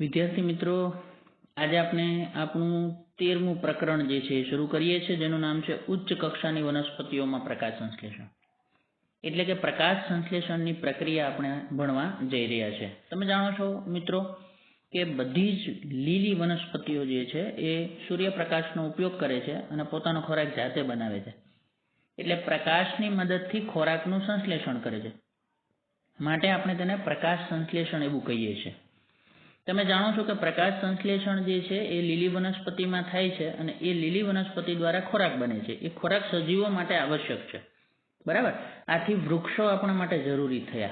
વિદ્યાર્થી મિત્રો, આજે આપણે આપણું તેરમું પ્રકરણ જે છે શરૂ કરીએ છીએ, જેનું નામ છે ઉચ્ચ કક્ષાની વનસ્પતિઓમાં પ્રકાશ સંશ્લેષણ. એટલે કે પ્રકાશ સંશ્લેષણની પ્રક્રિયા આપણે ભણવા જઈ રહ્યા છે. તમે જાણો છો મિત્રો કે બધી જ લીલી વનસ્પતિઓ જે છે એ સૂર્યપ્રકાશનો ઉપયોગ કરે છે અને પોતાનો ખોરાક જાતે બનાવે છે. એટલે પ્રકાશની મદદથી ખોરાકનું સંશ્લેષણ કરે છે. માટે આપણે તેને પ્રકાશ સંશ્લેષણ એવું કહીએ છીએ. તમે જાણો છો કે પ્રકાશ સંશ્લેષણ જે છે એ લીલી વનસ્પતિમાં થાય છે અને એ લીલી વનસ્પતિ દ્વારા ખોરાક બને છે. એ ખોરાક સજીવો માટે આવશ્યક છે. બરાબર? આથી વૃક્ષો આપણા માટે જરૂરી થયા.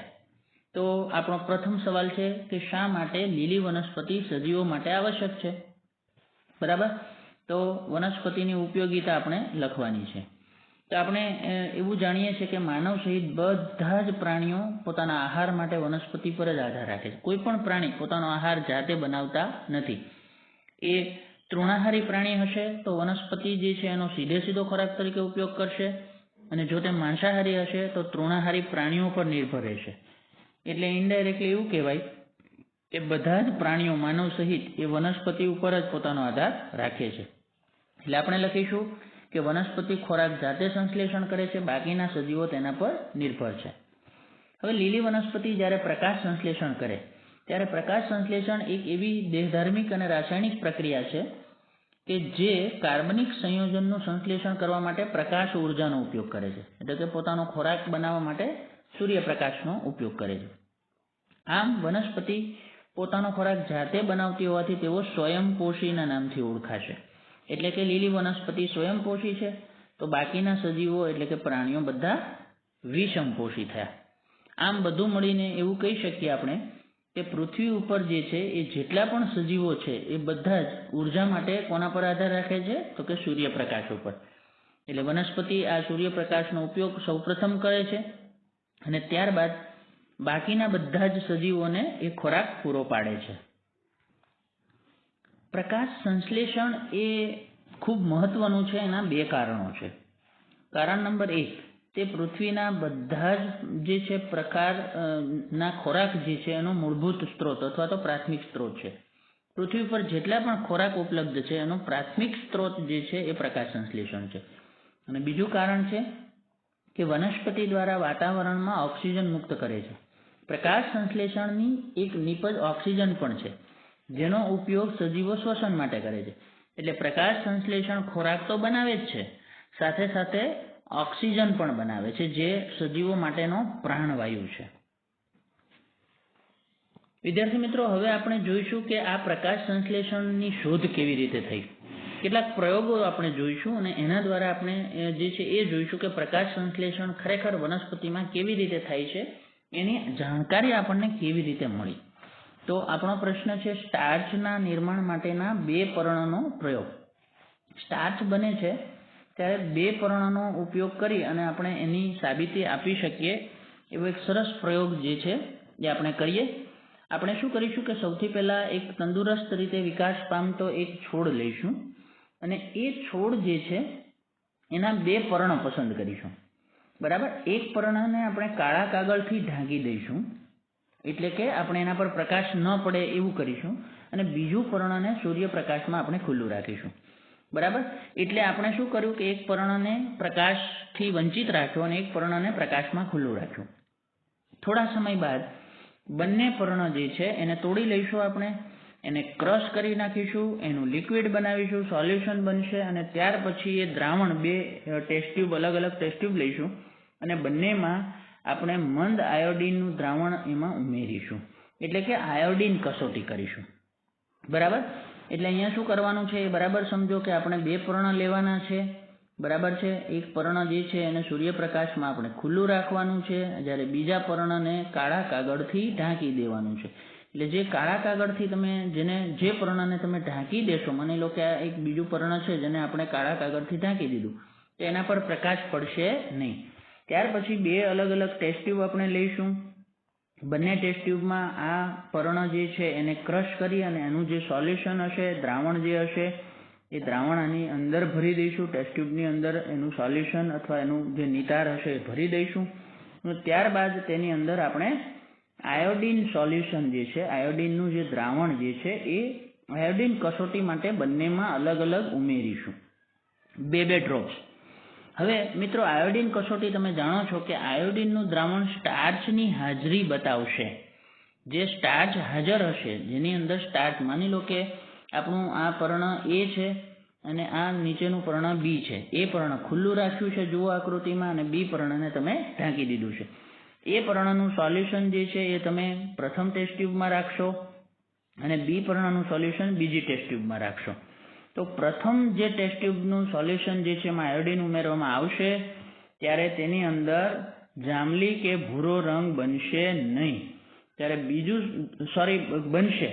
તો આપણો પ્રથમ સવાલ છે કે શા માટે લીલી વનસ્પતિ સજીવો માટે આવશ્યક છે? બરાબર? તો વનસ્પતિની ઉપયોગિતા આપણે લખવાની છે. તો આપણે એવું જાણીએ છીએ કે માનવ સહિત બધા જ પ્રાણીઓ પોતાના આહાર માટે વનસ્પતિ પર જ આધાર રાખે છે. કોઈ પણ પ્રાણી પોતાનો આહાર જાતે બનાવતા નથી. એ તૃણાહારી પ્રાણી હશે તો વનસ્પતિ જે છે એનો સીધે સીધો ખોરાક તરીકે ઉપયોગ કરશે અને જો તે માંસાહારી હશે તો તૃણાહારી પ્રાણીઓ પર નિર્ભર રહેશે. એટલે ઇનડાયરેક્ટલી એવું કહેવાય કે બધા જ પ્રાણીઓ માનવ સહિત એ વનસ્પતિ ઉપર જ પોતાનો આધાર રાખે છે. એટલે આપણે લખીશું કે વનસ્પતિ ખોરાક જાતે સંશ્લેષણ કરે છે, બાકીના સજીવો તેના પર નિર્ભર છે. હવે લીલી વનસ્પતિ જ્યારે પ્રકાશ સંશ્લેષણ કરે, ત્યારે પ્રકાશ સંશ્લેષણ એક એવી દેહધાર્મિક અને રાસાયણિક પ્રક્રિયા છે કે જે કાર્બનિક સંયોજનનું સંશ્લેષણ કરવા માટે પ્રકાશ ઉર્જાનો ઉપયોગ કરે છે. એટલે કે પોતાનો ખોરાક બનાવવા માટે સૂર્યપ્રકાશનો ઉપયોગ કરે છે. આમ વનસ્પતિ પોતાનો ખોરાક જાતે બનાવતી હોવાથી તેઓ સ્વયંપોષીના નામથી ઓળખાશે. એટલે કે લીલી વનસ્પતિ સ્વયંપોષી છે. તો બાકીના સજીવો એટલે કે પ્રાણીઓ બધા વિષમપોષી થયા. આમ બધું મળીને એવું કહી શકીએ આપણે કે પૃથ્વી ઉપર જે છે, એ જેટલા પણ સજીવો છે, એ બધા જ ઊર્જા માટે કોના પર આધાર રાખે છે? તો કે સૂર્યપ્રકાશ ઉપર. એટલે વનસ્પતિ આ સૂર્યપ્રકાશનો ઉપયોગ સૌપ્રથમ કરે છે અને ત્યારબાદ બાકીના બધા જ સજીવોને એ ખોરાક પૂરો પાડે છે. પ્રકાશ સંશ્લેષણ એ ખૂબ મહત્વનું છે, એના બે કારણો છે. કારણ નંબર એક, તે પૃથ્વીના બધા જ જે છે પ્રકાર ના ખોરાક જે છે એનો મૂળભૂત સ્ત્રોત અથવા તો પ્રાથમિક સ્ત્રોત છે. પૃથ્વી પર જેટલા પણ ખોરાક ઉપલબ્ધ છે, એનો પ્રાથમિક સ્ત્રોત જે છે એ પ્રકાશ સંશ્લેષણ છે. અને બીજું કારણ છે કે વનસ્પતિ દ્વારા વાતાવરણમાં ઓક્સિજન મુક્ત કરે છે. પ્રકાશ સંશ્લેષણની એક નિપજ ઓક્સિજન પણ છે. જેનો ઉપયોગ સજીવો શ્વસન માટે કરે છે. એટલે પ્રકાશ સંશ્લેષણ ખોરાક તો બનાવે જ છે. સાથે સાથે ઓક્સિજન પણ બનાવે છે, જે સજીવો માટેનો પ્રાણવાયુ છે. વિદ્યાર્થી મિત્રો, હવે આપણે જોઈશું કે આ પ્રકાશ સંશ્લેષણની શોધ કેવી રીતે થઈ. કેટલાક પ્રયોગો આપણે જોઈશું અને એના દ્વારા આપણે જે છે એ જોઈશું કે પ્રકાશ સંશ્લેષણ ખરેખર વનસ્પતિમાં કેવી રીતે થાય છે, એની જાણકારી આપણને કેવી રીતે મળી. તો આપણો પ્રશ્ન છે સ્ટાર્ચના નિર્માણ માટેના બે પર્ણનો પ્રયોગ. સ્ટાર્ચ બને છે ત્યારે બે પર્ણનો ઉપયોગ કરી અને આપણે એની સાબિતી આપી શકીએ એવો એક સરસ પ્રયોગ જે છે એ આપણે કરીએ. આપણે શું કરીશું કે સૌથી પહેલા એક તંદુરસ્ત રીતે વિકાસ પામતો એક છોડ લઈશું અને એ છોડ જે છે એના બે પર્ણ પસંદ કરીશું. બરાબર? એક પર્ણને આપણે કાળા કાગળથી ઢાંકી દઈશું. એટલે કે આપણે એના પર પ્રકાશ ન પડે એવું કરીશું અને બીજું પર્ણને સૂર્યપ્રકાશમાં આપણે ખુલ્લું રાખીશું. બરાબર? એટલે આપણે શું કર્યું કે એક પર્ણને પ્રકાશથી વંચિત રાખ્યો અને એક પર્ણને પ્રકાશમાં ખુલ્લું રાખ્યું થોડા સમય બાદ બંને પર્ણ જે છે એને તોડી લઈશું આપણે, એને ક્રશ કરી નાખીશું, એનું લિક્વિડ બનાવીશું, સોલ્યુશન બનશે અને ત્યાર પછી એ દ્રાવણ બે ટેસ્ટ ટ્યુબ, અલગ અલગ ટેસ્ટ ટ્યુબ લઈશું અને બંનેમાં આપણે મંદ આયોડિનનું દ્રાવણ એમાં ઉમેરીશું. એટલે કે આયોડિન કસોટી કરીશું. બરાબર? એટલે અહીંયા શું કરવાનું છે? એ બરાબર સમજો કે આપણે બે પર્ણ લેવાના છે. બરાબર છે? એક પર્ણ જે છે એને સૂર્યપ્રકાશમાં આપણે ખુલ્લું રાખવાનું છે. જ્યારે બીજા પર્ણને કાળા કાગળથી ઢાંકી દેવાનું છે. એટલે જે કાળા કાગળથી તમે જેને જે પર્ણને તમે ઢાંકી દેશો, માની લો કે આ એક બીજું પર્ણ છે જેને આપણે કાળા કાગળથી ઢાંકી દીધું, તો એના પર પ્રકાશ પડશે નહીં. ત્યાર પછી બે અલગ અલગ ટેસ્ટ ટ્યુબ આપણે લઈશું. બંને ટેસ્ટ ટ્યુબમાં આ પર્ણ જે છે એને ક્રશ કરી અને એનું જે સોલ્યુશન હશે, દ્રાવણ જે હશે, એ દ્રાવણ આની અંદર ભરી દઈશું. ટેસ્ટ ટ્યુબની અંદર એનું સોલ્યુશન અથવા એનું જે નિતાર હશે એ ભરી દઈશું. ત્યારબાદ તેની અંદર આપણે આયોડિન સોલ્યુશન જે છે આયોડિનનું જે દ્રાવણ જે છે એ આયોડિન કસોટી માટે બંનેમાં અલગ અલગ ઉમેરીશું. બે બે ડ્રોપ્સ હવે મિત્રો આયોડિન કસોટી તમે જાણો છો કે આયોડિનનું દ્રાવણ સ્ટાર્ચની હાજરી બતાવશે. જે સ્ટાર્ચ હાજર હશે, જેની અંદર સ્ટાર્ચ, માની લો કે આપણું આ પર્ણ એ છે અને આ નીચેનું પર્ણ બી છે. એ પર્ણ ખુલ્લું રાખ્યું છે જુઓ આકૃતિમાં અને બી પર્ણને તમે ઢાંકી દીધું છે. એ પર્ણનું સોલ્યુશન જે છે એ તમે પ્રથમ ટેસ્ટ ટ્યુબમાં રાખશો અને બી પર્ણનું સોલ્યુશન બીજી ટેસ્ટ ટ્યુબમાં રાખશો. તો પ્રથમ જે ટેસ્ટ ટ્યુબનું સોલ્યુશન જે છે એમાં આયોડિન ઉમેરવામાં આવશે, ત્યારે તેની અંદર જાંબલી કે ભૂરો રંગ બનશે નહીં. ત્યારે બીજું સોરી બનશે.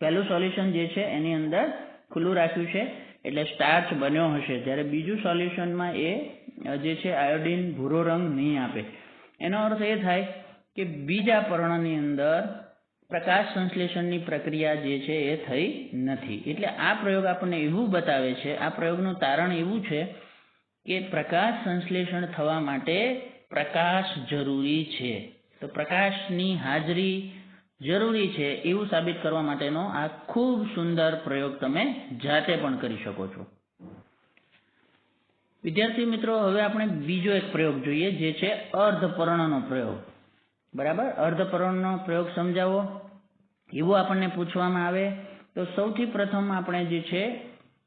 પહેલું સોલ્યુશન જે છે એની અંદર ખુલ્લું રાખ્યું છે, એટલે સ્ટાર્ચ બન્યો હશે. જ્યારે બીજું સોલ્યુશનમાં એ જે છે આયોડિન ભૂરો રંગ નહીં આપે. એનો અર્થ એ થાય કે બીજા પર્ણની અંદર પ્રકાશ સંશ્લેષણની પ્રક્રિયા જે છે એ થઈ નથી. એટલે આ પ્રયોગ આપણને એવું બતાવે છે, આ પ્રયોગનું તારણ એવું છે કે પ્રકાશ સંશ્લેષણ થવા માટે પ્રકાશ જરૂરી છે. તો પ્રકાશની હાજરી જરૂરી છે એવું સાબિત કરવા માટેનો આ ખૂબ સુંદર પ્રયોગ તમે જાતે પણ કરી શકો છો. વિદ્યાર્થી મિત્રો, હવે આપણે બીજો એક પ્રયોગ જોઈએ, જે છે અર્ધપર્ણનો પ્રયોગ. બરાબર? અર્ધપર્ણનો પ્રયોગ સમજાવો. એવું આપણને પૂછવામાં આવે તો સૌથી પ્રથમ આપણે જે છે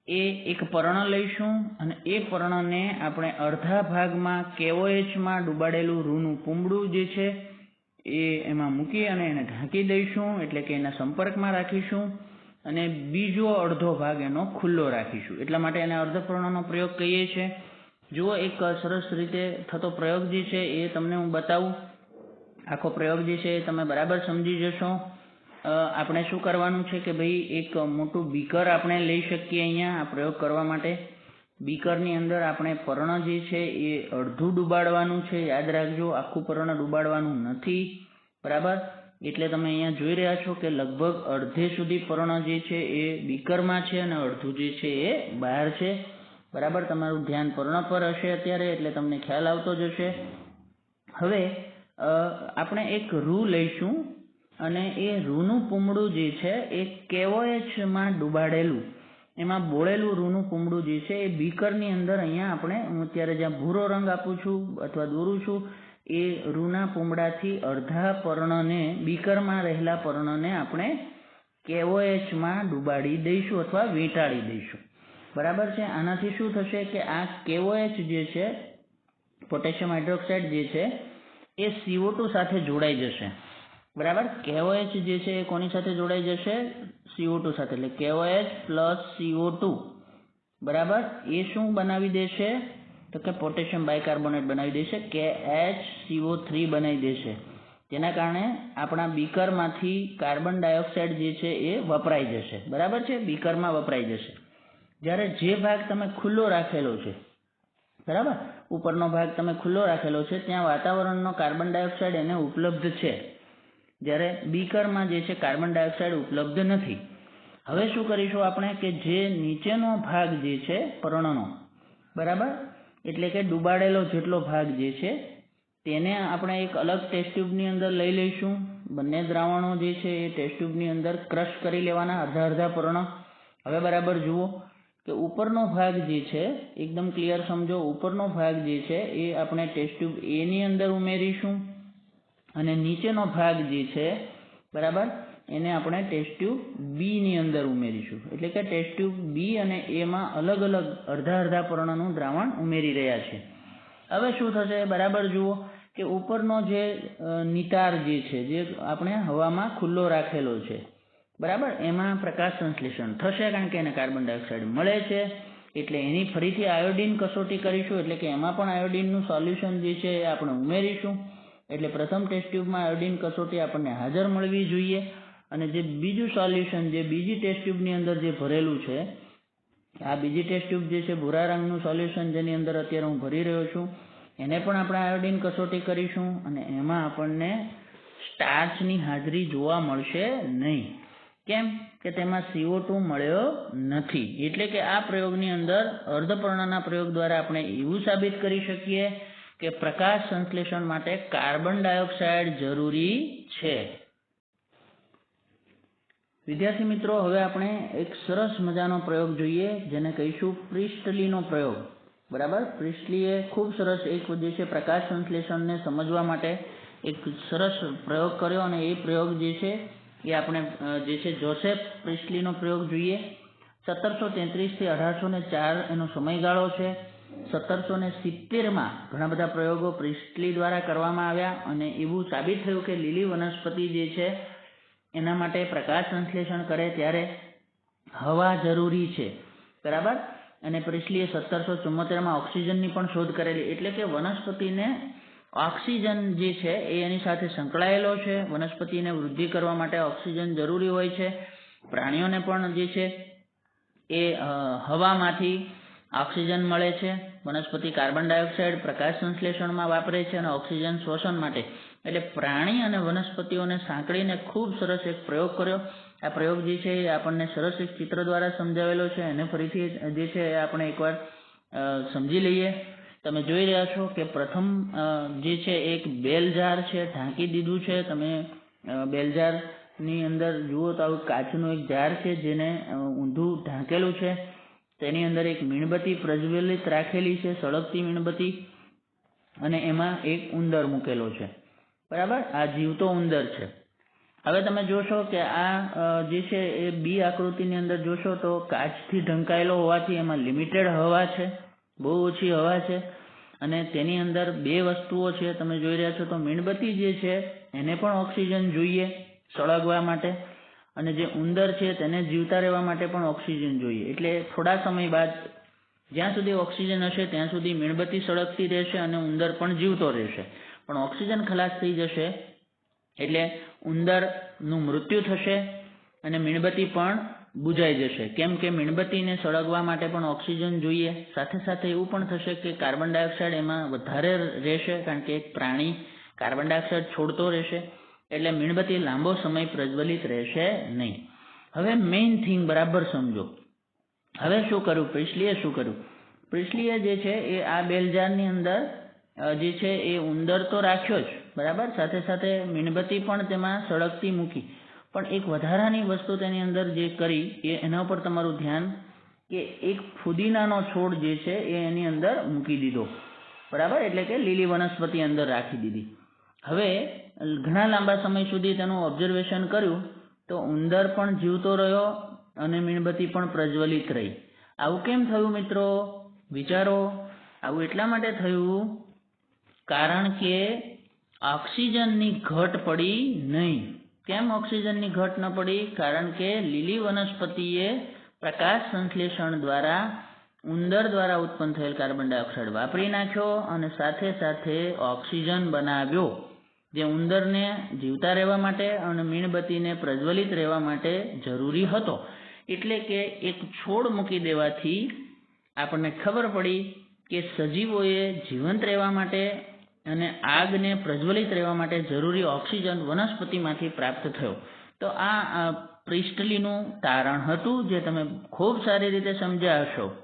એ એક પર્ણ લઈશું અને એ પર્ણને આપણે અડધા ભાગમાં કેઓએચમાં ડૂબાડેલું રૂનું પૂમડું જે છે એ એમાં મૂકી અને એને ઢાંકી દઈશું, એટલે કે એના સંપર્કમાં રાખીશું અને બીજો અડધો ભાગ એનો ખુલ્લો રાખીશું. એટલા માટે એને અર્ધપૂર્ણનો પ્રયોગ કહીએ છીએ. જુઓ એક સરસ રીતે થતો પ્રયોગ જે છે એ તમને હું બતાવું. આખો પ્રયોગ જે છે એ તમે બરાબર સમજી જશો. આપણે શું કરવાનું છે કે ભાઈ, એક મોટું બીકર આપણે લઈ શકીએ અહીંયા આ પ્રયોગ કરવા માટે. બીકરની અંદર આપણે પર્ણ જે છે એ અડધું ડૂબાડવાનું છે. યાદ રાખજો, આખું પર્ણ ડૂબાડવાનું નથી. બરાબર? એટલે તમે અહીંયા જોઈ રહ્યા છો કે લગભગ અડધે સુધી પર્ણ જે છે એ બીકરમાં છે અને અડધું જે છે એ બહાર છે. બરાબર? તમારું ધ્યાન પર્ણ પર હશે અત્યારે, એટલે તમને ખ્યાલ આવતો જ હશે હવે આપણે એક રૂ લઈશું અને એ રૂનું પૂમડું જે છે એ કેવોએચમાં ડૂબાડેલું. એમાં બોળેલું રૂનું પૂમડું જે છે એ બીકરની અંદર અહીંયા આપણે, હું અત્યારે જ્યાં ભૂરો રંગ આપું છું અથવા દોરું છું, એ રૂના પૂમડાથી અડધા પર્ણને, બીકરમાં રહેલા પર્ણને આપણે કેઓએચમાં ડૂબાડી દઈશું અથવા વીંટાળી દઈશું. બરાબર છે? આનાથી શું થશે કે આ કેવોએચ જે છે, પોટેશિયમ હાઇડ્રોક્સાઇડ જે છે એ સીઓ ટુ સાથે જોડાઈ જશે. બરાબર? કેઓએચ જે છે એ કોની સાથે જોડાઈ જશે? સીઓ ટુ સાથે. એટલે કેઓએચ પ્લસ સીઓ ટુ બરાબર? એ શું બનાવી દેશે? તો કે પોટેશિયમ બાયકાર્બોનેટ બનાવી દેશે. કે એચ સીઓ થ્રી બનાવી દેશે. જેના કારણે આપણા બીકરમાંથી કાર્બન ડાયોક્સાઇડ જે છે એ વપરાઈ જશે. બરાબર છે? બીકરમાં વપરાઈ જશે. જ્યારે જે ભાગ તમે ખુલ્લો રાખેલો છે બરાબર? ઉપરનો ભાગ તમે ખુલ્લો રાખેલો છે, ત્યાં વાતાવરણનો કાર્બન ડાયોક્સાઇડ એને ઉપલબ્ધ છે. જ્યારે બીકરમાં જે છે, કાર્બન ડાયોક્સાઇડ ઉપલબ્ધ નથી. હવે શું કરીશું આપણે કે જે નીચેનો ભાગ જે છે, પર્ણનો, બરાબર? એટલે કે ડૂબાડેલો જેટલો ભાગ જે છે, તેને આપણે એક અલગ ટેસ્ટ ટ્યુબની અંદર લઈ લઈશું. બંને દ્રાવણો જે છે, એ ટેસ્ટ ટ્યુબની અંદર ક્રશ કરી લેવાના અડધા અડધા પર્ણ. હવે બરાબર જુઓ કે ઉપરનો ભાગ જે છે, એકદમ ક્લિયર સમજો, ઉપરનો ભાગ જે છે, એ આપણે ટેસ્ટ ટ્યુબ એની અંદર ઉમેરીશું. અને નીચેનો ભાગ જે છે, બરાબર, એને આપણે ટેસ્ટ ટ્યુબ બીની અંદર ઉમેરીશું. એટલે કે ટેસ્ટ ટ્યુબ બી અને એમાં અલગ અલગ અડધા અડધા પર્ણનું દ્રાવણ ઉમેરી રહ્યા છે. હવે શું થશે? બરાબર જુઓ કે ઉપરનો જે નિતાર જે છે, જે આપણે હવામાં ખુલ્લો રાખેલો છે બરાબર? એમાં પ્રકાશ સંશ્લેષણ થશે કારણ કે એને કાર્બન ડાયોક્સાઇડ મળે છે. એટલે એની ફરીથી આયોડિન કસોટી કરીશું. એટલે કે એમાં પણ આયોડિનનું સોલ્યુશન જે છે એ આપણે ઉમેરીશું. એટલે પ્રથમ ટેસ્ટ ટ્યુબમાં આયોડિન કસોટી આપણને હાજર મળવી જોઈએ. અને જે બીજું સોલ્યુશન જે બીજી ટેસ્ટ ટ્યુબની અંદર જે ભરેલું છે, આ બીજી ટેસ્ટ ટ્યુબ જે છે ભૂરા રંગનું સોલ્યુશન જેની અંદર અત્યારે હું ભરી રહ્યો છું, એને પણ આપણે આયોડિન કસોટી કરીશું અને એમાં આપણને સ્ટાર્ચની હાજરી જોવા મળશે નહીં. કેમ? કે તેમાં CO2 મળ્યો નથી. એટલે કે આ પ્રયોગની અંદર અર્ધપર્ણના પ્રયોગ દ્વારા આપણે એવું સાબિત કરી શકીએ કે પ્રકાશ સંશ્લેષણ માટે કાર્બન ડાયોક્સાઇડ જરૂરી છે. વિદ્યાર્થી મિત્રો, હવે આપણે એક સરસ મજાનો પ્રયોગ જોઈએ, જેને કહીશું પ્રિસ્ટલીનો પ્રયોગ. બરાબર? પ્રિસ્ટલીએ ખૂબ સરસ એક જે છે પ્રકાશ સંશ્લેષણને સમજવા માટે એક સરસ પ્રયોગ કર્યો અને એ પ્રયોગ જે છે એ આપણે જે છે જોસેફ પ્રિસ્ટલીનો પ્રયોગ જોઈએ. સત્તરસો તેત્રીસથી અઢારસો ને ચાર એનો સમયગાળો છે. સત્તરસો ને સિત્તેરમાં ઘણા બધા પ્રયોગો પ્રિસ્ટલી દ્વારા કરવામાં આવ્યા અને એવું સાબિત થયું કે લીલી વનસ્પતિ જે છે, એના માટે પ્રકાશ સંશ્લેષણ કરે ત્યારે હવા જરૂરી છે. બરાબર? અને પ્રિસ્ટલીએ સત્તરસો ચુમ્મોતેરમાં ઓક્સિજનની પણ શોધ કરેલી. એટલે કે વનસ્પતિને ઓક્સિજન જે છે એ એની સાથે સંકળાયેલો છે, વનસ્પતિને વૃદ્ધિ કરવા માટે ઓક્સિજન જરૂરી હોય છે. પ્રાણીઓને પણ જે છે એ હવામાંથી ઓક્સિજન મળે છે. વનસ્પતિ કાર્બન ડાયોક્સાઇડ પ્રકાશ સંશ્લેષણમાં વાપરે છે અને ઓક્સિજન શોષણ માટે. એટલે પ્રાણી અને વનસ્પતિઓને સાંકળીને ખૂબ સરસ એક પ્રયોગ કર્યો. આ પ્રયોગ જે છે એ આપણને સરસ એક ચિત્ર દ્વારા સમજાવેલો છે. અને ફરીથી જે છે એ આપણે એકવાર સમજી લઈએ. તમે જોઈ રહ્યા છો કે પ્રથમ જે છે એક બેલ જાર છે, ઢાંકી દીધું છે. તમે બેલ જારની અંદર જુઓ તો આવું કાચનું એક જાર છે જેને ઊંધું ઢાંકેલું છે. તેની અંદર એક મીણબત્તી પ્રજ્વલિત રાખેલી છે, સળગતી મીણબત્તી, અને એમાં એક ઉંદર મૂકેલો છે. બરાબર? આ જીવતો ઉંદર છે. હવે તમે જોશો કે આ જે છે એ બી આકૃતિની અંદર જોશો તો કાચથી ઢંકાયેલો હોવાથી એમાં લિમિટેડ હવા છે. બહુ ઓછી હવા છે અને તેની અંદર બે વસ્તુઓ છે, તમે જોઈ રહ્યા છો, તો મીણબત્તી જે છે, એને પણ ઓક્સિજન જોઈએ સળગવા માટે અને જે ઉંદર છે, તેને જીવતા રહેવા માટે પણ ઓક્સિજન જોઈએ. એટલે થોડા સમય બાદ જ્યાં સુધી ઓક્સિજન હશે, ત્યાં સુધી મીણબત્તી સળગતી રહેશે અને ઉંદર પણ જીવતો રહેશે. પણ ઓક્સિજન ખલાસ થઈ જશે એટલે ઉંદરનું મૃત્યુ થશે અને મીણબત્તી પણ બુજાઈ જશે. કેમ કે મીણબત્તીને સળગવા માટે પણ ઓક્સિજન જોઈએ. સાથે સાથે એવું પણ થશે કે કાર્બન ડાયોક્સાઇડ એમાં વધારે રહેશે કારણ કે એક પ્રાણી કાર્બન ડાયોક્સાઇડ છોડતો રહેશે. એટલે મીણબત્તી લાંબો સમય પ્રજ્વલિત રહેશે નહીં. હવે મેઇન થિંગ બરાબર સમજો. હવે શું કર્યું પ્રિસ્લીએ શું કર્યું પ્રિસ્લીએ જે છે એ આ બેલજારની અંદર જે છે એ ઉંદર તો રાખ્યો જ. બરાબર? સાથે સાથે મીણબત્તી પણ તેમાં સળગતી મૂકી. પણ એક વધારાની વસ્તુ તેની અંદર જે કરી, એ એના ઉપર તમારું ધ્યાન કે એક ફુદીનાનો છોડ જે છે એ એની અંદર મૂકી દીધો. બરાબર? એટલે કે લીલી વનસ્પતિ અંદર રાખી દીધી. હવે, ઘણા લાંબા સમય સુધી તેનું ઓબ્ઝર્વેશન કર્યું, તો ઉંદર પણ જીવતો રહ્યો અને મીણબત્તી પણ પ્રજ્વલિત રહી. આવું કેમ થયું મિત્રો? વિચારો. આવું એટલા માટે થયું કારણ કે ઓક્સિજનની ઘટ પડી નહીં. કેમ ઓક્સિજનની ઘટ ન પડી? કારણ કે લીલી વનસ્પતિએ પ્રકાશ સંશ્લેષણ દ્વારા ઉંદર દ્વારા ઉત્પન્ન થયેલ કાર્બન ડાયોક્સાઇડ વાપરી નાખ્યો અને સાથે સાથે ઓક્સિજન બનાવ્યો, જે ઉંદરને જીવતા રહેવા માટે અને મીણબત્તીને પ્રજ્વલિત રહેવા માટે જરૂરી હતો. એટલે કે એક છોડ મૂકી દેવાથી આપણને ખબર પડી કે સજીવોએ જીવંત રહેવા માટે અને આગને પ્રજ્વલિત રહેવા માટે જરૂરી ઓક્સિજન વનસ્પતિમાંથી પ્રાપ્ત થયો. તો આ પ્રિસ્ટલીનું તારણ હતું જે તમે ખૂબ સારી રીતે સમજ્યા હશો.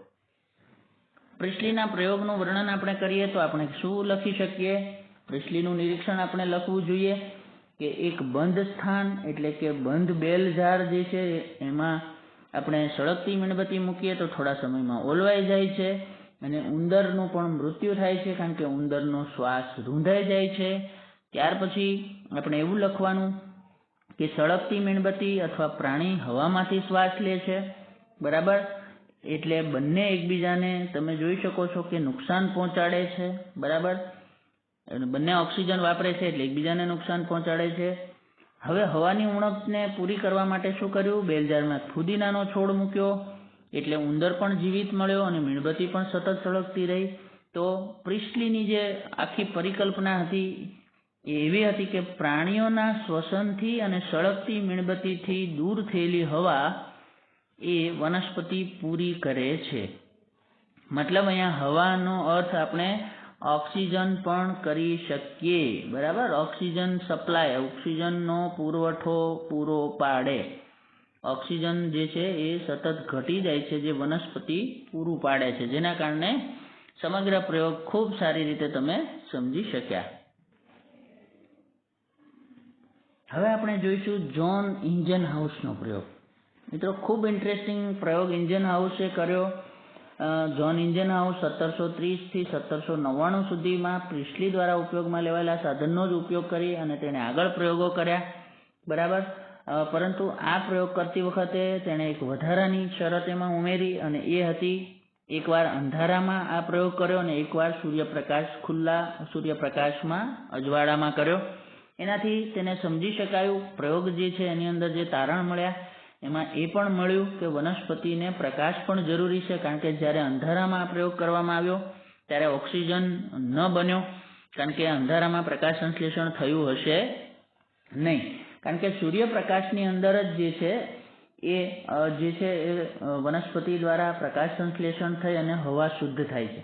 પ્રિસ્ટલીના પ્રયોગનું વર્ણન આપણે કરીએ તો આપણે શું લખી શકીએ? પ્રિસ્ટલીનું નિરીક્ષણ આપણે લખવું જોઈએ કે એક બંધ સ્થાન એટલે કે બંધ બેલ ઝાડ જે છે, એમાં આપણે સળગતી મીણબત્તી મૂકીએ તો થોડા સમયમાં ઓલવાઈ જાય છે. અને ઉંદરનું પણ મૃત્યુ થાય છે કારણ કે ઉંદરનો શ્વાસ રૂંધાઈ જાય છે. ત્યાર પછી આપણે એવું લખવાનું કે સળગતી મીણબત્તી અથવા પ્રાણી હવામાંથી શ્વાસ લે છે. બરાબર? એટલે બંને એકબીજાને તમે જોઈ શકો છો કે નુકસાન પહોંચાડે છે. બરાબર? બંને ઓક્સિજન વાપરે છે એટલે એકબીજાને નુકસાન પહોંચાડે છે. હવે હવાની ઉણપને પૂરી કરવા માટે શું કર્યું? બેલજારમાં ફુદીનાનો છોડ મૂક્યો. એટલે ઉંદર પણ જીવિત મળ્યો અને મીણબત્તી પણ સતત સળગતી રહી. તો પ્રિસ્ટલીની જે આખી પરિકલ્પના હતી એ એવી હતી કે પ્રાણીઓના શ્વસનથી અને સળગતી મીણબત્તીથી દૂર થયેલી હવા એ વનસ્પતિ પૂરી કરે છે. મતલબ અહીંયા હવાનો અર્થ આપણે ઓક્સિજન પણ કરી શકીએ. બરાબર? ઓક્સિજન સપ્લાય, ઓક્સિજનનો પુરવઠો પૂરો પાડે. ઓક્સિજન જે છે એ સતત ઘટી જાય છે, જે વનસ્પતિ પૂરું પાડે છે. જેના કારણે સમગ્ર પ્રયોગ ખૂબ સારી રીતે તમે સમજી શક્યા. હવે આપણે જોઈશું જોન ઇન્જન હાઉસનો પ્રયોગ. મિત્રો, ખૂબ ઇન્ટરેસ્ટિંગ પ્રયોગ ઇન્જન હાઉસે કર્યો. જોન ઇન્જન હાઉસ સત્તરસો ત્રીસથી સત્તરસો નવ્વાણું સુધીમાં પ્રિસ્લી દ્વારા ઉપયોગમાં લેવાયેલા સાધનનો જ ઉપયોગ કરી અને તેણે આગળ પ્રયોગો કર્યા. બરાબર? પરંતુ આ પ્રયોગ કરતી વખતે તેણે એક વધારાની શરત એમાં ઉમેરી અને એ હતી, એકવાર અંધારામાં આ પ્રયોગ કર્યો અને એકવાર સૂર્યપ્રકાશ ખુલ્લા સૂર્યપ્રકાશમાં અજવાળામાં કર્યો. એનાથી તેને સમજી શકાયું, પ્રયોગ જે છે એની અંદર જે તારણ મળ્યા, એમાં એ પણ મળ્યું કે વનસ્પતિને પ્રકાશ પણ જરૂરી છે, કારણ કે જ્યારે અંધારામાં આ પ્રયોગ કરવામાં આવ્યો, ત્યારે ઓક્સિજન ન બન્યો, કારણ કે અંધારામાં પ્રકાશ સંશ્લેષણ થયું હશે નહીં. કારણ કે સૂર્યપ્રકાશની અંદર જ જે છે એ જે છે એ વનસ્પતિ દ્વારા પ્રકાશ સંશ્લેષણ થઈ અને હવા શુદ્ધ થાય છે.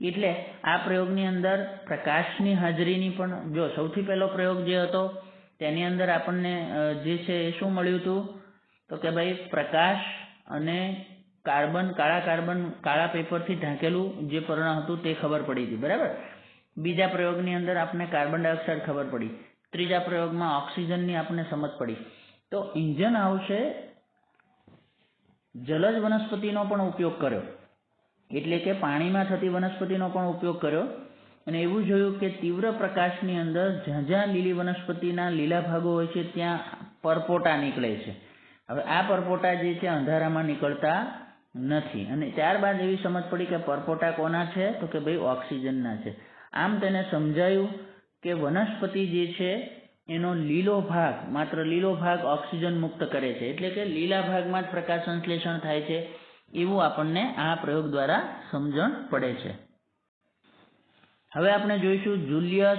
એટલે આ પ્રયોગની અંદર પ્રકાશની હાજરીની પણ, જો સૌથી પહેલો પ્રયોગ જે હતો, તેની અંદર આપણને જે છે એ શું મળ્યું હતું? તો કે ભાઈ પ્રકાશ અને કાર્બન, કાળા કાર્બન, કાળા પેપરથી ઢાંકેલું જે પર્ણ હતું તે ખબર પડી હતી, બરાબર? બીજા પ્રયોગની અંદર આપણને કાર્બન ડાયોક્સાઇડ ખબર પડી. ત્રીજા પ્રયોગમાં ઓક્સિજનની આપણને સમજ પડી. તો ઇન્જન હાઉસે જલજ વનસ્પતિનો પણ ઉપયોગ કર્યો. એટલે કે પાણીમાં થતી વનસ્પતિનો પણ ઉપયોગ કર્યો. અને એવું જોયું કે તીવ્ર પ્રકાશની અંદર જ્યાં જ્યાં લીલી વનસ્પતિના લીલા ભાગો હોય છે, ત્યાં પરપોટા નીકળે છે. હવે આ પરપોટા જે છે, અંધારામાં નીકળતા નથી. અને ત્યારબાદ એવી સમજ પડી કે પરપોટા કોના છે? તો કે ભાઈ ઓક્સિજનના છે. આમ તેને સમજાયું. કે વનસ્પતિ જે છે, એનો લીલો ભાગ, માત્ર લીલો ભાગ ઓક્સિજન મુક્ત કરે છે. એટલે કે લીલા ભાગમાં જ પ્રકાશ સંશ્લેષણ થાય છે, એવું આપણને આ પ્રયોગ દ્વારા સમજણ પડે છે. હવે આપણે જોઈશું જુલિયસ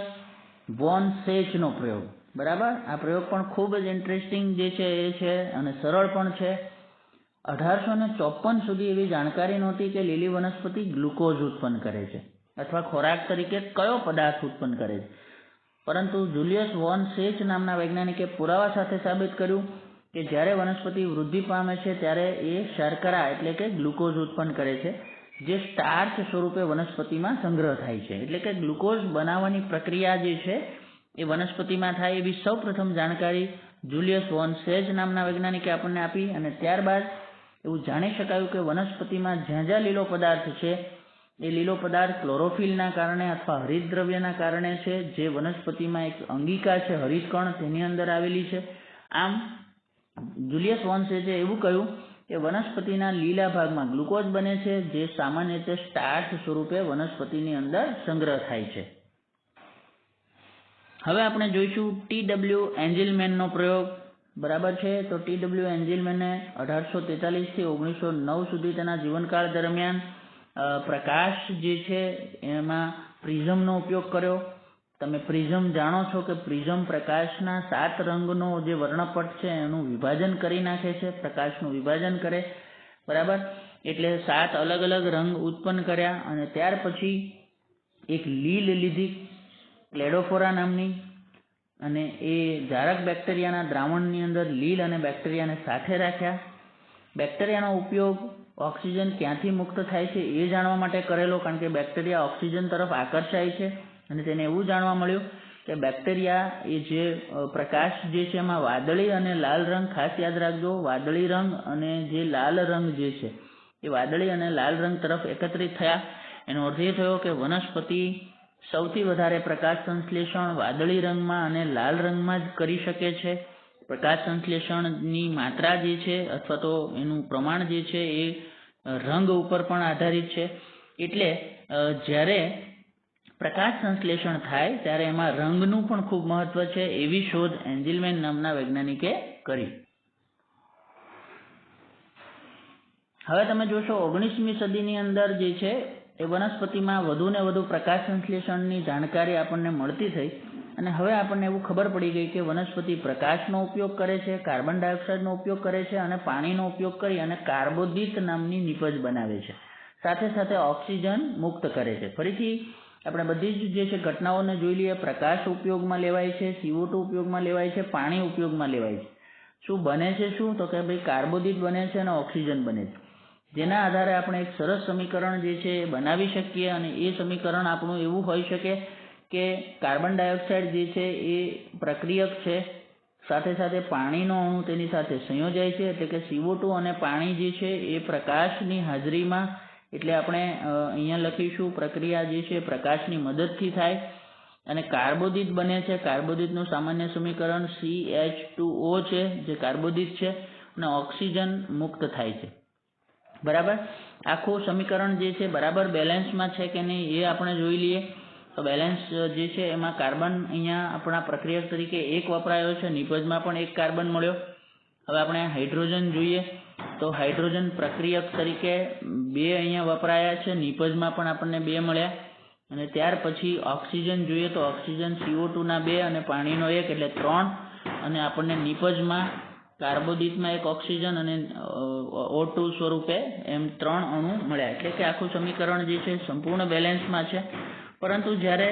વોન સેચનો પ્રયોગ. બરાબર? આ પ્રયોગ પણ ખૂબ જ ઇન્ટરેસ્ટિંગ જે છે એ છે અને સરળ પણ છે. અઢારસો ને ચોપન સુધી એવી જાણકારી નહોતી કે લીલી વનસ્પતિ ગ્લુકોઝ ઉત્પન્ન કરે છે. અથવા ખોરાક તરીકે કયો પદાર્થ ઉત્પન્ન કરે છે? પરંતુ જુલિયસ વોન સેચ નામના વૈજ્ઞાનિકે પુરાવા સાથે સાબિત કર્યું કે જ્યારે વનસ્પતિ વૃદ્ધિ પામે છે, ત્યારે એ શર્કરા એટલે કે ગ્લુકોઝ ઉત્પન્ન કરે છે, જે સ્ટાર્ચ સ્વરૂપે વનસ્પતિમાં સંગ્રહ થાય છે. એટલે કે ગ્લુકોઝ બનાવવાની પ્રક્રિયા જે છે, એ વનસ્પતિમાં થાય એવી સૌ પ્રથમ જાણકારી જુલિયસ વોન સેજ નામના વૈજ્ઞાનિકે આપણને આપી અને ત્યારબાદ એવું જાણી શકાયું કે વનસ્પતિમાં જ્યાં જ્યાં લીલો પદાર્થ છે એ લીલો પદાર્થ ક્લોરોફિલના કારણે અથવા હરિતદ્રવ્યના કારણે છે, જે વનસ્પતિમાં એક અંગિકા છે, હરિતકણ તેની અંદર આવેલી છે. આમ, જુલિયસ વોન્સેજે એવું કહ્યું કે વનસ્પતિના લીલા ભાગમાં ગ્લુકોઝ બને છે, જે સામાન્ય રીતે સ્ટાર્ચ સ્વરૂપે વનસ્પતિની અંદર સંગ્રહ થાય છે. હવે આપણે જોઈશું ટીડબ્લ્યુ એન્જિલમેનનો પ્રયોગ. બરાબર છે? તો ટીડબ્લ્યુ એન્જિલમેને અઢારસો તેતાલીસથી ઓગણીસો નવ સુધી તેના જીવનકાળ દરમિયાન પ્રકાશ જે છે એમાં પ્રિઝમનો ઉપયોગ કર્યો. તમે પ્રિઝમ જાણો છો કે પ્રિઝમ પ્રકાશના સાત રંગનો જે વર્ણપટ છે એનું વિભાજન કરી નાખે છે, પ્રકાશનું વિભાજન કરે. બરાબર? એટલે સાત અલગ અલગ રંગ ઉત્પન્ન કર્યા અને ત્યાર પછી એક લીલ લીધી, ક્લેડોફોરા નામની. અને એ જારક બેક્ટેરિયાના દ્રાવણની અંદર લીલ અને બેક્ટેરિયાને સાથે રાખ્યા. બેક્ટેરિયાનો ઉપયોગ ઓક્સિજન ક્યાંથી મુક્ત થાય છે એ જાણવા માટે કરેલો કારણ કે બેક્ટેરિયા ઓક્સિજન તરફ આકર્ષાય છે. અને તેને એવું જાણવા મળ્યું કે બેક્ટેરિયા એ જે પ્રકાશ જે છે એમાં વાદળી અને લાલ રંગ ખાસ યાદ રાખજો. વાદળી રંગ અને જે લાલ રંગ જે છે એ વાદળી અને લાલ રંગ તરફ એકત્રિત થયા. એનો અર્થ એ થયો કે વનસ્પતિ સૌથી વધારે પ્રકાશ સંશ્લેષણ વાદળી રંગમાં અને લાલ રંગમાં જ કરી શકે છે. પ્રકાશ સંશ્લેષણની માત્રા જે છે અથવા તો એનું પ્રમાણ જે છે એ રંગ ઉપર પણ આધારિત છે. એટલે જ્યારે પ્રકાશ સંશ્લેષણ થાય ત્યારે એમાં રંગનું પણ ખૂબ મહત્વ છે એવી શોધ એન્જિલમેન નામના વૈજ્ઞાનિકે કરી. હવે તમે જોશો, ઓગણીસમી સદીની અંદર જે છે એ વનસ્પતિમાં વધુ ને વધુ પ્રકાશ સંશ્લેષણની જાણકારી આપણને મળતી થઈ. અને હવે આપણને એવું ખબર પડી ગઈ કે વનસ્પતિ પ્રકાશનો ઉપયોગ કરે છે, કાર્બન ડાયોક્સાઇડનો ઉપયોગ કરે છે અને પાણીનો ઉપયોગ કરી અને કાર્બોદિત નામની નિપજ બનાવે છે. સાથે સાથે ઓક્સિજન મુક્ત કરે છે. ફરીથી, આપણે બધી જ જે છે ઘટનાઓને જોઈ લઈએ, પ્રકાશ ઉપયોગમાં લેવાય છે સીઓ ઉપયોગમાં લેવાય છે, પાણી ઉપયોગમાં લેવાય છે. શું બને છે શું? તો કે ભાઈ કાર્બોદિત બને છે અને ઓક્સિજન બને છે. જેના આધારે આપણે એક સરસ સમીકરણ જે છે એ બનાવી શકીએ અને એ સમીકરણ આપણું એવું હોઈ શકે કાર્બન ડાયોક્સાઇડ જે છે એ પ્રક્રિયક છે, સાથે સાથે પાણીનો અણુ તેની સાથે સંયોજાય છે, એટલે કે સીઓ ટુ અને પાણી જે છે એ પ્રકાશની હાજરીમાં, એટલે આપણે અહીંયા લખીશું, પ્રક્રિયા જે છે પ્રકાશની મદદથી થાય. અને કાર્બોદિત બને છે, કાર્બોદિતનું સામાન્ય સમીકરણ સી એચ ટુ ઓ છે, જે કાર્બોદિત છે, અને ઓક્સિજન મુક્ત થાય છે. બરાબર? આખું સમીકરણ જે છે બરાબર બેલેન્સમાં છે કે નહીં એ આપણે જોઈ લઈએ. તો બેલેન્સ જે છે એમાં કાર્બન અહીંયા આપણા પ્રક્રિયક તરીકે એક વપરાયો છે. નિપજમાં પણ એક કાર્બન મળ્યો. હવે આપણે હાઇડ્રોજન જોઈએ. તો હાઇડ્રોજન પ્રક્રિયક તરીકે બે અહીંયા વપરાયા છે. નિપજમાં પણ આપણને બે મળ્યા. અને ત્યાર પછી ઓક્સિજન જોઈએ તો ઓક્સિજન સીઓ ના બે અને પાણીનો એક એટલે ત્રણ. અને આપણને નિપજમાં કાર્બોદિતમાં એક ઓક્સિજન અને ઓ ટુ સ્વરૂપે એમ ત્રણ અણુ મળ્યા. એટલે કે આખું સમીકરણ જે છે સંપૂર્ણ બેલેન્સમાં છે. પરંતુ જ્યારે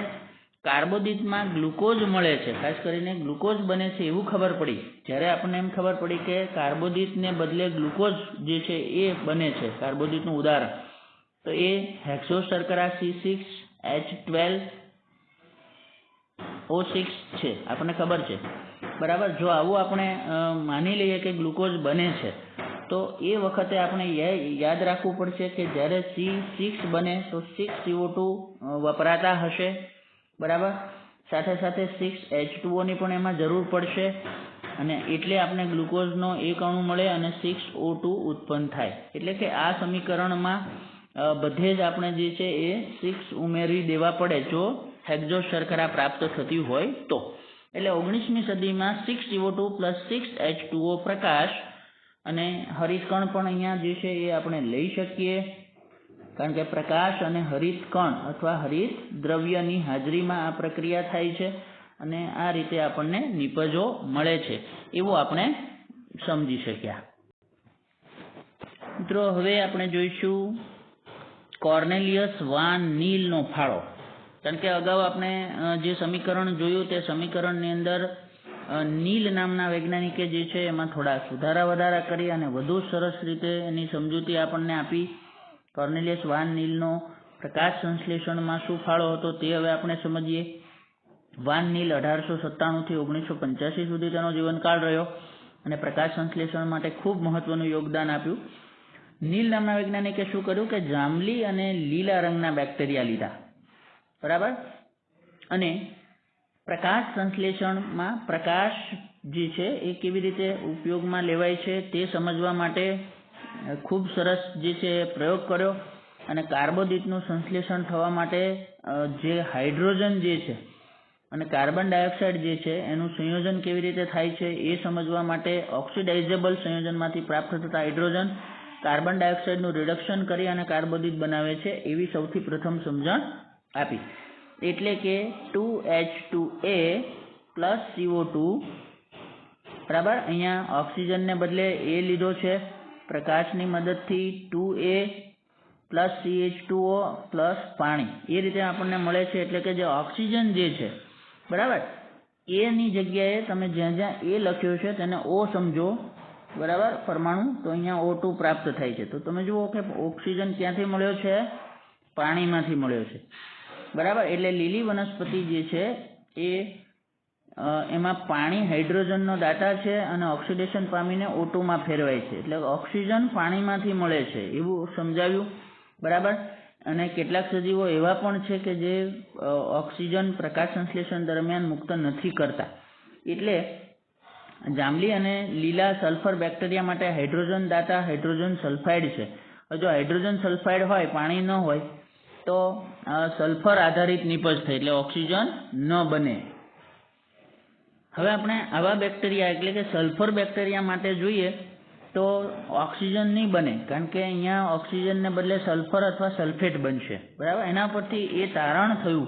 કાર્બોદિતમાં ગ્લુકોઝ મળે છે, ખાસ કરીને ગ્લુકોઝ બને છે એવું ખબર પડી, જ્યારે આપણને એમ ખબર પડી કે કાર્બોદિતને બદલે ગ્લુકોઝ જે છે એ બને છે, કાર્બોદિતનું ઉદાહરણ, તો એ હેક્સો શર્કરા C six H twelve O six છે, આપણને ખબર છે. બરાબર? જો આવું આપણે માની લઈએ કે ગ્લુકોઝ બને છે તો એ વખતે આપણે યાદ રાખવું પડશે કે જ્યારે સી સિક્સ બને, તો સિક્સ સીઓ ટુ વપરાતા હશે. બરાબર? સાથે સાથે સિક્સ એચ ટુઓની પણ એમાં જરૂર પડશે અને એટલે આપણે ગ્લુકોઝનો એક અણુ મળે અને સિક્સ ઓ ટુ ઉત્પન્ન થાય. એટલે કે આ સમીકરણમાં બધે જ આપણે જે છે એ સિક્સ ઉમેરી દેવા પડે જો હેક્ઝો શર્કરા પ્રાપ્ત થતી હોય તો. એટલે ઓગણીસમી સદીમાં six CO two plus six H two O પ્રકાશ અને હરિતકણ પણ અહીંયા જે છે એ આપણે લઈ શકીએ. કારણ કે પ્રકાશ અને હરિતકણ અથવા હરિત દ્રવ્યની હાજરીમાં આ પ્રક્રિયા થાય છે અને આ રીતે આપણને નિપજો મળે છે. એવું આપણે સમજી શક્યા. મિત્રો, હવે આપણે જોઈશું કોર્નેલિયસ વાન નીલનો ફાળો. કારણ કે અગાઉ આપણે જે સમીકરણ જોયું તે સમીકરણની અંદર નીલ નામના વૈજ્ઞાનિકે જે છે એમાં થોડા સુધારા વધારા કરી અને વધુ સરસ રીતે એની સમજૂતી આપણને આપી. કોર્નેલિયસ વાન નીલનો પ્રકાશ સંશ્લેષણમાં શું ફાળો હતો તે હવે આપણે સમજીએ. વાન નીલ અઢારસો સત્તાણુંથી ઓગણીસો પંચ્યાસી સુધી તેનો જીવનકાળ રહ્યો અને પ્રકાશ સંશ્લેષણ માટે ખૂબ મહત્વનું યોગદાન આપ્યું. નીલ નામના વૈજ્ઞાનિકે શું કર્યું કે જાંબલી અને લીલા રંગના બેક્ટેરિયા લીધા. બરાબર? અને પ્રકાશ સંશ્લેષણમાં પ્રકાશ જે છે એ કેવી રીતે ઉપયોગમાં લેવાય છે તે સમજવા માટે ખૂબ સરસ જે છે પ્રયોગ કર્યો અને કાર્બોદિતનું સંશ્લેષણ થવા માટે જે હાઇડ્રોજન જે છે અને કાર્બન ડાયોક્સાઇડ જે છે એનું સંયોજન કેવી રીતે થાય છે એ સમજવા માટે ઓક્સિડાઇઝેબલ સંયોજનમાંથી પ્રાપ્ત થતા હાઇડ્રોજન કાર્બન ડાયોક્સાઇડનું રિડક્શન કરી અને કાર્બોદિત બનાવે છે એવી સૌથી પ્રથમ સમજણ આપી. એટલે કે two H two A plus CO two. બરાબર? અહીંયા ઓક્સિજનને બદલે એ લીધો છે પ્રકાશની મદદથી two A plus C H two O plus પાણી. એ રીતે આપણને મળે છે એટલે કે જે ઓક્સિજન જે છે. બરાબર? એની જગ્યાએ તમે જ્યાં જ્યાં એ લખ્યો છે તેને ઓ સમજો. બરાબર? પરમાણુ? તો અહીંયા ઓ ટુ પ્રાપ્ત થાય છે. તો તમે જુઓ કે ઓક્સિજન ક્યાંથી મળ્યો છે? પાણીમાંથી મળ્યો છે. બરાબર? એટલે લીલી વનસ્પતિ જે છે એ એમાં પાણી હાઇડ્રોજનનો દાતા છે અને ઓક્સિડેશન પામીને ઓટોમાં ફેરવાય છે. એટલે ઓક્સિજન પાણીમાંથી મળે છે. એવું સમજાવ્યું બરાબર? અને કેટલાક સજીવો એવા પણ છે કે જે ઓક્સિજન પ્રકાશ સંશ્લેષણ દરમિયાન મુક્ત નથી કરતા. એટલે જાંબલી અને લીલા સલ્ફર બેક્ટેરિયા માટે હાઇડ્રોજન દાતા હાઇડ્રોજન સલ્ફાઇડ છે. જો હાઇડ્રોજન સલ્ફાઇડ હોય, પાણી ન હોય તો સલ્ફર આધારિત નિપજ થાય એટલે ઓક્સિજન ન બને. હવે આપણે આવા બેક્ટેરિયા એટલે કે સલ્ફર બેક્ટેરિયા માટે જોઈએ તો ઓક્સિજન નહીં બને, કારણ કે અહીંયા ઓક્સિજનને બદલે સલ્ફર અથવા સલ્ફેટ બનશે. બરાબર? એના પરથી એ તારણ થયું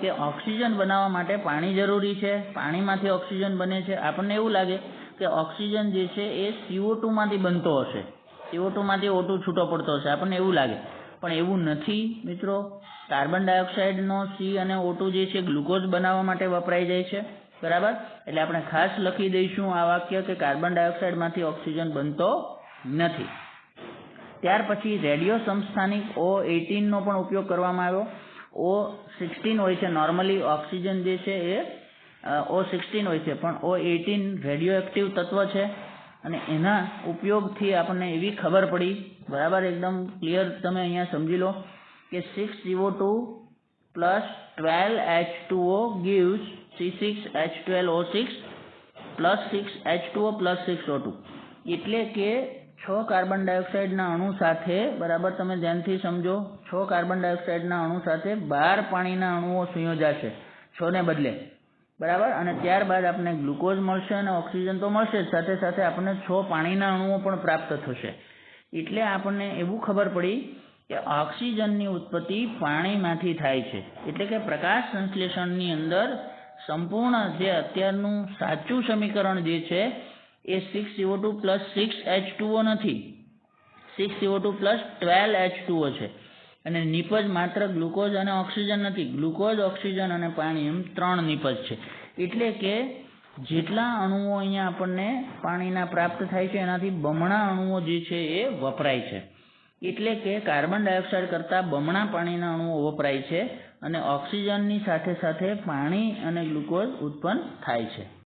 કે ઓક્સિજન બનાવવા માટે પાણી જરૂરી છે, પાણીમાંથી ઓક્સિજન બને છે. આપણને એવું લાગે કે ઓક્સિજન જે છે એ સીઓ ટુમાંથી બનતો હશે. સીઓ ટુમાંથી ઓટુ છૂટો પડતો હશે. આપણને એવું લાગે. પણ એવું નથી, મિત્રો. કાર્બન ડાયોક્સાઇડનો સી અને ઓટો જે છે, ગ્લુકોઝ બનાવવા માટે વપરાઈ જાય છે. બરાબર? એટલે આપણે ખાસ લખી દઈશું આ વાક્ય કે કાર્બન ડાયોક્સાઇડમાંથી ઓક્સિજન બનતો નથી. ત્યાર પછી રેડિયો સમસ્થાનિક ઓ એટીનનો પણ ઉપયોગ કરવામાં આવ્યો. ઓ સિક્સટીન હોય છે નોર્મલી ઓક્સિજન જે છે એ ઓ સિક્સટીન હોય છે, પણ ઓ એટીન રેડિયો એક્ટિવ તત્વ છે. અને એના ઉપયોગથી આપણને એવી ખબર પડી, બરાબર એકદમ ક્લિયર તમે અહીંયા સમજી લો, કે six CO two plus twelve H two O gives C six H twelve O six plus six H two O plus six O two એટલે કે છ કાર્બન ડાયોક્સાઇડના અણુ સાથે, બરાબર તમે ધ્યાનથી સમજો, છ કાર્બન ડાયોક્સાઇડના અણુ સાથે બાર પાણીના અણુઓ સંયોજાશે છને બદલે. બરાબર? અને ત્યારબાદ આપણને ગ્લુકોઝ મળશે અને ઓક્સિજન તો મળશે જ. સાથે સાથે આપણને છ પાણીના અણુઓ પણ પ્રાપ્ત થશે. એટલે આપણને એવું ખબર પડી કે ઓક્સિજનની ઉત્પત્તિ પાણીમાંથી થાય છે. એટલે કે પ્રકાશ સંશ્લેષણની અંદર સંપૂર્ણ જે અત્યારનું સાચું સમીકરણ જે છે, એ six CO two plus six H two O નથી. Six CO two plus twelve H two O છે. અને નિપજ માત્ર ગ્લુકોઝ અને ઓક્સિજન નથી. ગ્લુકોઝ, ઓક્સિજન અને પાણી એમ ત્રણ નિપજ છે. એટલે કે જેટલા અણુઓ અહીંયા આપણને પાણીના પ્રાપ્ત થાય છે, એનાથી બમણા અણુઓ જે છે એ વપરાય છે. એટલે કે કાર્બન ડાયોક્સાઇડ કરતાં બમણા પાણીના અણુઓ વપરાય છે અને ઓક્સિજનની સાથે સાથે પાણી અને ગ્લુકોઝ ઉત્પન્ન થાય છે.